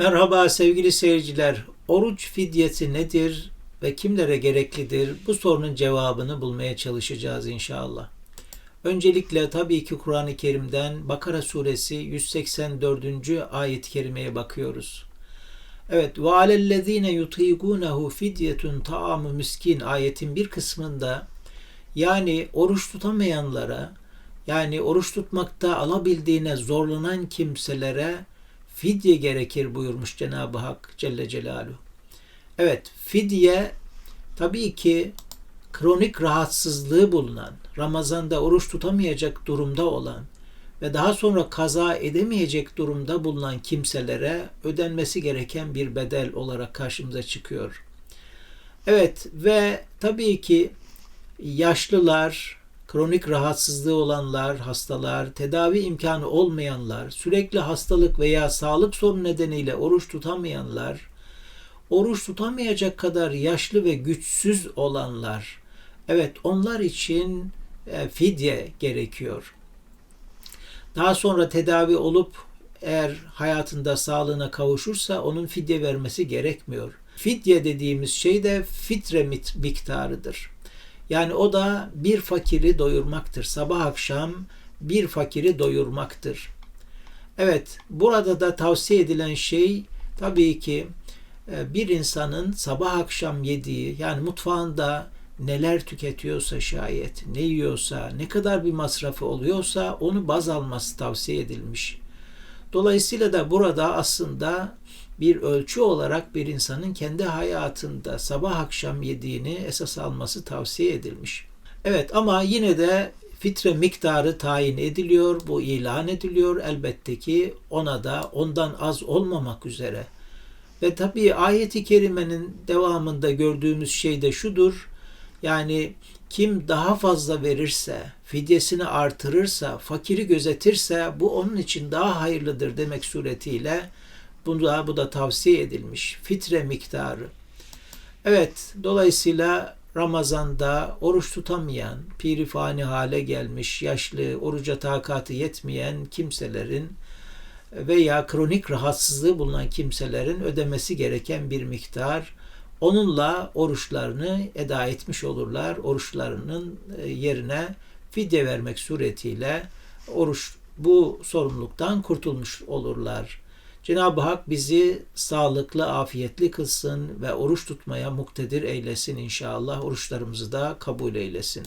Merhaba sevgili seyirciler. Oruç fidyesi nedir ve kimlere gereklidir? Bu sorunun cevabını bulmaya çalışacağız inşallah. Öncelikle tabii ki Kur'an-ı Kerim'den Bakara suresi 184. ayet-i kerimeye bakıyoruz. Evet, ve alellezine yutigunehu fidyetun taamu miskin ayetin bir kısmında yani oruç tutamayanlara yani oruç tutmakta alabildiğine zorlanan kimselere fidye gerekir buyurmuş Cenab-ı Hak Celle Celaluhu. Evet, fidye tabii ki kronik rahatsızlığı bulunan, Ramazan'da oruç tutamayacak durumda olan ve daha sonra kaza edemeyecek durumda bulunan kimselere ödenmesi gereken bir bedel olarak karşımıza çıkıyor. Evet ve tabii ki yaşlılar, kronik rahatsızlığı olanlar, hastalar, tedavi imkanı olmayanlar, sürekli hastalık veya sağlık sorunu nedeniyle oruç tutamayanlar, oruç tutamayacak kadar yaşlı ve güçsüz olanlar, evet onlar için e, fidye gerekiyor. Daha sonra tedavi olup eğer hayatında sağlığına kavuşursa onun fidye vermesi gerekmiyor. Fidye dediğimiz şey de fitre miktarıdır. Yani o da bir fakiri doyurmaktır. Sabah akşam bir fakiri doyurmaktır. Evet, burada da tavsiye edilen şey tabii ki bir insanın sabah akşam yediği yani mutfağında neler tüketiyorsa şayet, ne yiyorsa, ne kadar bir masrafı oluyorsa onu baz alması tavsiye edilmiş. Dolayısıyla da burada aslında bir ölçü olarak bir insanın kendi hayatında sabah akşam yediğini esas alması tavsiye edilmiş. Evet ama yine de fitre miktarı tayin ediliyor, bu ilan ediliyor elbette ki ona da ondan az olmamak üzere. Ve tabii ayeti kerimenin devamında gördüğümüz şey de şudur. Yani kim daha fazla verirse, fidyesini artırırsa, fakiri gözetirse bu onun için daha hayırlıdır demek suretiyle bu da, bu da tavsiye edilmiş. Fitre miktarı. Evet, dolayısıyla Ramazan'da oruç tutamayan, pirifani hale gelmiş, yaşlı, oruca takatı yetmeyen kimselerin veya kronik rahatsızlığı bulunan kimselerin ödemesi gereken bir miktar onunla oruçlarını eda etmiş olurlar. Oruçlarının yerine fidye vermek suretiyle oruç bu sorumluluktan kurtulmuş olurlar. Cenab-ı Hak bizi sağlıklı, afiyetli kılsın ve oruç tutmaya muktedir eylesin inşallah. Oruçlarımızı da kabul eylesin.